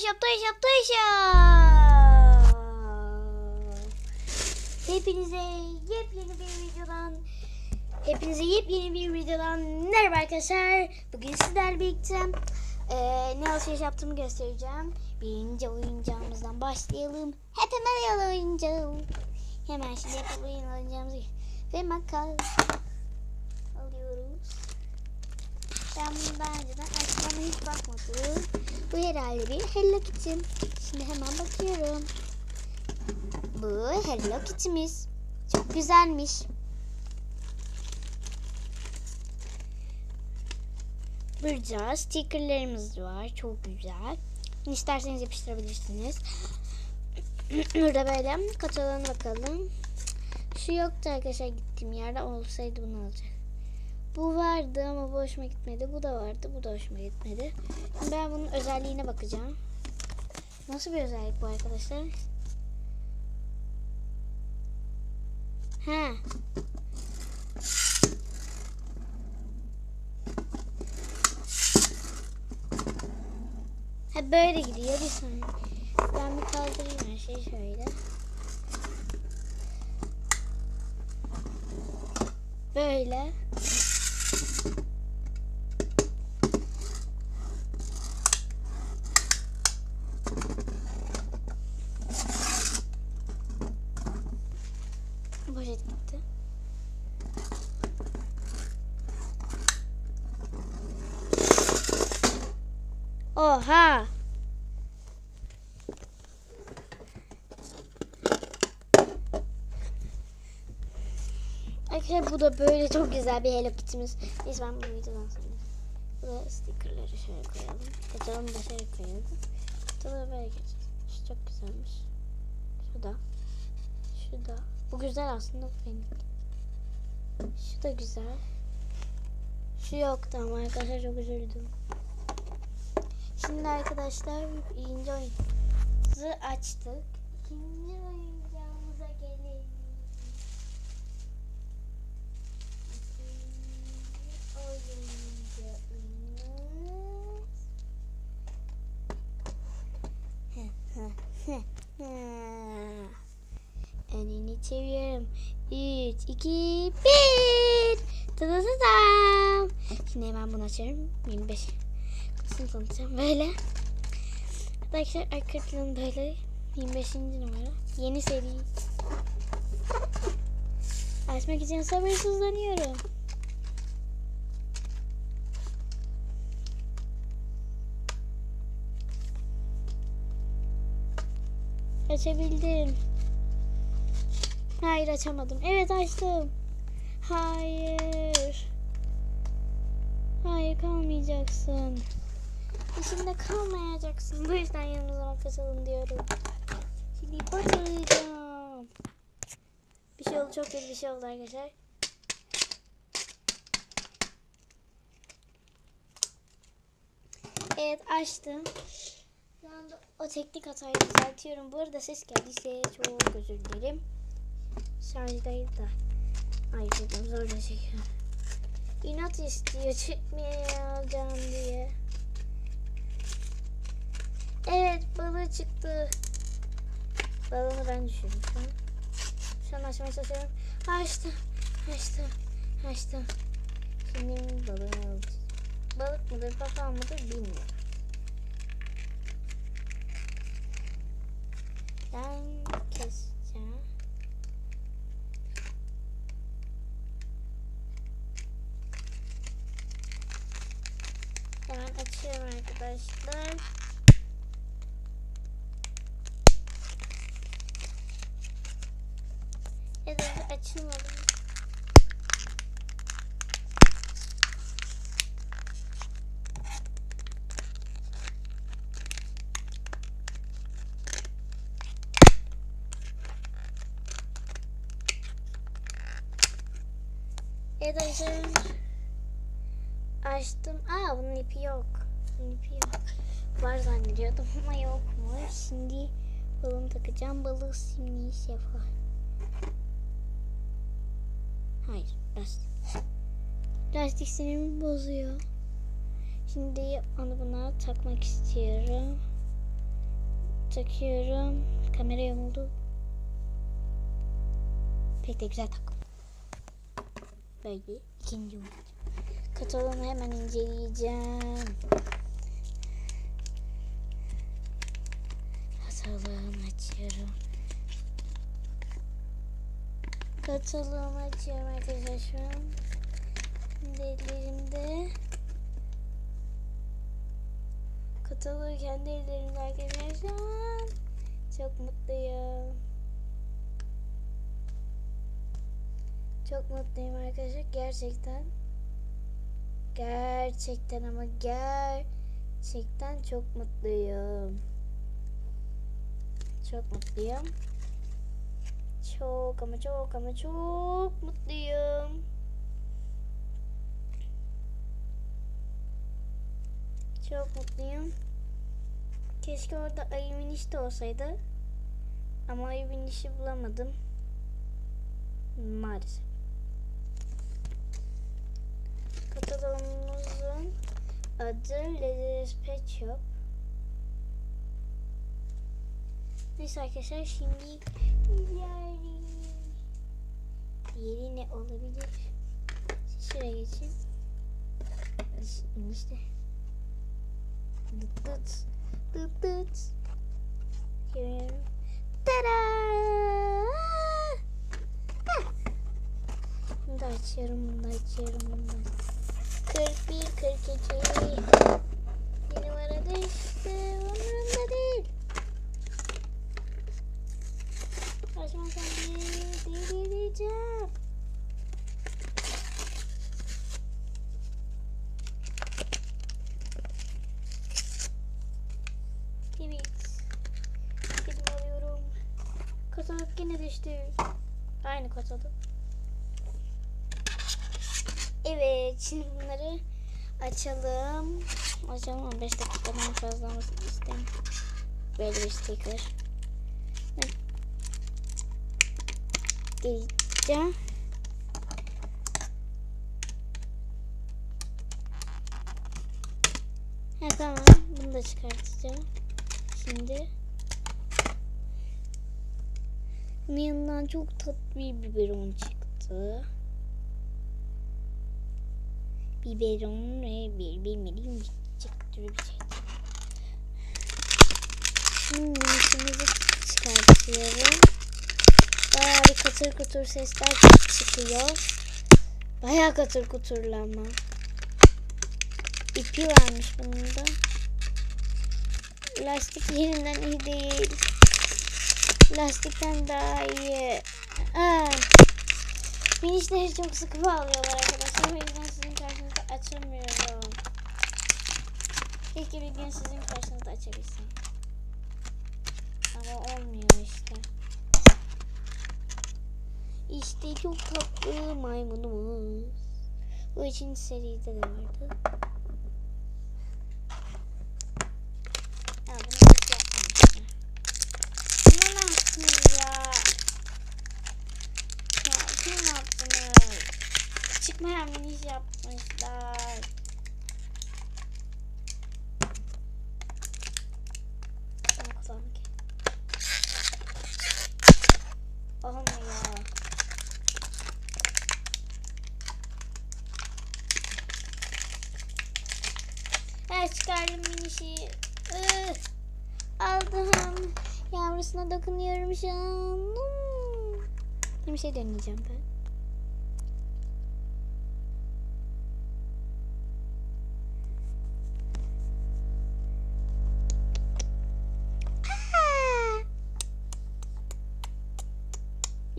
şap toy şap. Hepinize yepyeni bir videodan Hepinize yepyeni bir videodan merhaba arkadaşlar. Bugün sizlerle birlikte eee, ne alışveriş yaptığımı göstereceğim. Birinci oyuncağımızdan başlayalım. Hemen oyuncağım. Hemen şimdi yapıp oyun oyuncağımızı ve makas alıyoruz. Ben bunu daha önceden açmama hiç bakmadım. Bu herhalde bir Hello Kitty. Şimdi hemen bakıyorum. Bu Hello Kitty'miz. Çok güzelmiş. Burada stickerlarımız var. Çok güzel. İsterseniz yapıştırabilirsiniz. Burada böyle kataloğuna bakalım. Şu yoktu arkadaşlar gittiğim yerde. Olsaydı bunu alacak. Bu vardı ama bu hoşuma gitmedi. Bu da vardı. Bu da hoşuma gitmedi. Şimdi ben bunun özelliğine bakacağım. Nasıl bir özellik bu arkadaşlar? Ha. Ha böyle gidiyor bir saniye. Ben bir kaldırayım her şeyi şöyle. Böyle. Oha! Arkadaşlar bu da böyle çok güzel bir Hello Kitty'miz. Neyse ben bu videodan sonra. Bu da stickerları şöyle koyalım. Katalım da şöyle koyalım. Katalığı böyle geçeceğiz. Şu çok güzelmiş. Şu da. Şu da. Bu güzel aslında benim. Şu da güzel. Şu yoktu ama arkadaşlar çok üzüldüm. Şimdi arkadaşlar birinci oyunumuzu açtık. İkinci oyuncağımıza gelelim. İkinci. Önünü çeviriyorum. 3, 2, 1. Tadadadam. Şimdi hemen bunu açıyorum. 25. Kutusunu tanıtacağım. Böyle. Arkadaşlar arkadaşlarım böyle. 25. numara. Yeni seri. Açmak için sabırsızlanıyorum. Açabildim. Hayır açamadım. Evet açtım. Hayır. Hayır kalmayacaksın. İçinde kalmayacaksın. Bu yüzden yanımıza makas diyorum. Şimdi batıracağım. Bir şey oldu. Çok kötü bir şey oldu arkadaşlar. Evet açtım. Şu anda o teknik hatayı düzeltiyorum. Bu arada ses geldiyse çok özür dilerim. Şarjdaydı da. Ay dedim zorla çekiyorum. İnat istiyor çekmeyeceğim diye. Evet balığı çıktı. Balığını ben düşürdüm şu an. Açmaya çalışıyorum. Açtım. Açtım. Açtım. Şimdi balığını alacağım. Balık mıdır papağan mıdır bilmiyorum. Ben keseceğim. Hemen açıyorum arkadaşlar. Ya da açılmadı. Evet arkadaşlar. Açtım. Aa bunun ipi yok. Bunun ipi yok. Var zannediyordum ama yokmuş. Şimdi balığımı takacağım. Balık simliği sefa. Hayır. Lastik. Lastik sinirimi bozuyor. Şimdi onu buna takmak istiyorum. takıyorum. Kamera yamuldu. Pek de güzel tak. Böyle ikinci umut. Kataloğunu hemen inceleyeceğim. Kataloğumu açıyorum. Kataloğumu açıyorum arkadaşlar ellerimde. Kataloğu kendi ellerimde arkadaşlar. Çok mutluyum. Çok mutluyum arkadaşlar gerçekten. Gerçekten ama gerçekten çok mutluyum. Çok mutluyum. Çok ama çok ama çok mutluyum. Çok mutluyum. Keşke orada ayı miniş de olsaydı. Ama ayı minişi bulamadım. Maalesef. Kataloğumuzun adı Leather Pet Shop. Neyse arkadaşlar şimdi diğer diğeri ne olabilir? Şuraya geçeyim. İşte. Dıt dıt. Dıt dıt. Tada! Bunu da açıyorum, bunu da açıyorum, bunu da 41, 42. Bir numara düştü. Umurumda Aynı katalog. Evet, şimdi bunları açalım. Açalım 15 dakikadan fazla olmasını istemiyorum. Böyle bir sticker. Geleceğim. Ha tamam, bunu da çıkartacağım. Şimdi. Bunun yanından çok tatlı bir biberon çıktı. biberon ve bir bilmediğim bir çıktı bir şey. Şimdi minikimizi çıkartıyorum. Bayağı bir katır kutur sesler çıkıyor. Bayağı katır kuturlu ama. İpi varmış bunun da. Lastik yerinden iyi değil. Lastikten daha iyi. Aa. Minişleri çok sıkı bağlıyorlar arkadaşlar. O yüzden sizin karşınızda açamıyorum. Keşke bir gün sizin karşınızda açabilsem. Ama olmuyor işte. İşte çok tatlı maymunumuz. Bu ikinci seride de vardı. Çıkmayan miniş yapmışlar. Olmuyor. Evet çıkardım minişi. Ih, Aldım. Yavrusuna dokunuyorum şu an. Hmm. Bir şey deneyeceğim ben.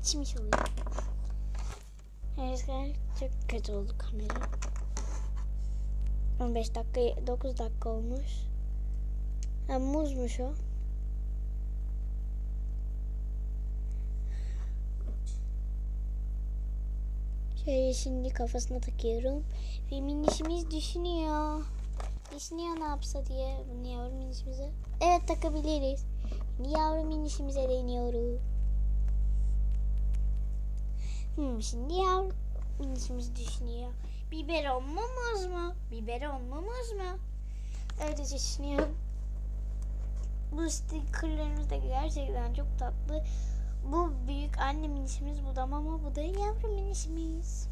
İçmiş oluyor. Evet çok kötü oldu kamera. 15 dakika 9 dakika olmuş. Ha muzmuş o. Şöyle şimdi kafasına takıyorum. Ve minişimiz düşünüyor. Düşünüyor ne yapsa diye bunu yavru minişimize. Evet takabiliriz. Yavru minişimize deniyoruz. Hmm, şimdi yavru minişimiz düşünüyor. Muz mu? Biberon mu muz mu? Öyle düşünüyorum. Bu stickerlarımız da gerçekten çok tatlı. Bu büyük anne minişimiz, bu da mama, bu da yavru minişimiz.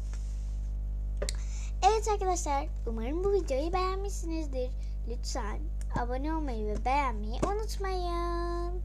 Evet arkadaşlar, umarım bu videoyu beğenmişsinizdir. Lütfen abone olmayı ve beğenmeyi unutmayın.